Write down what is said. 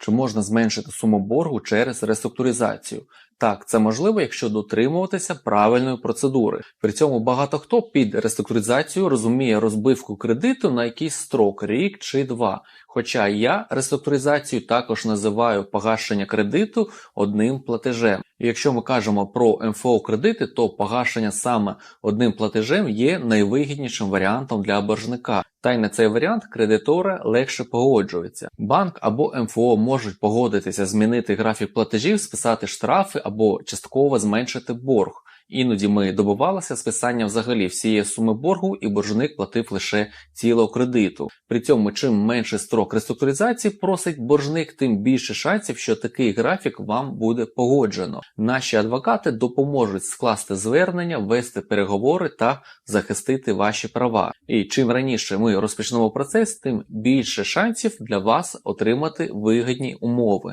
Чи можна зменшити суму боргу через реструктуризацію? Так, це можливо, якщо дотримуватися правильної процедури. При цьому багато хто під реструктуризацію розуміє розбивку кредиту на якийсь строк, рік чи два. Хоча я реструктуризацію також називаю погашення кредиту одним платежем. І якщо ми кажемо про МФО кредити, то погашення саме одним платежем є найвигіднішим варіантом для боржника. Та й на цей варіант кредитора легше погоджується. Банк або МФО можуть погодитися змінити графік платежів, списати штрафи або частково зменшити борг. Іноді ми добивалися списання взагалі всієї суми боргу, і боржник платив лише цілого кредиту. При цьому, чим менший строк реструктуризації просить боржник, тим більше шансів, що такий графік вам буде погоджено. Наші адвокати допоможуть скласти звернення, вести переговори та захистити ваші права. І чим раніше ми розпочнемо процес, тим більше шансів для вас отримати вигідні умови.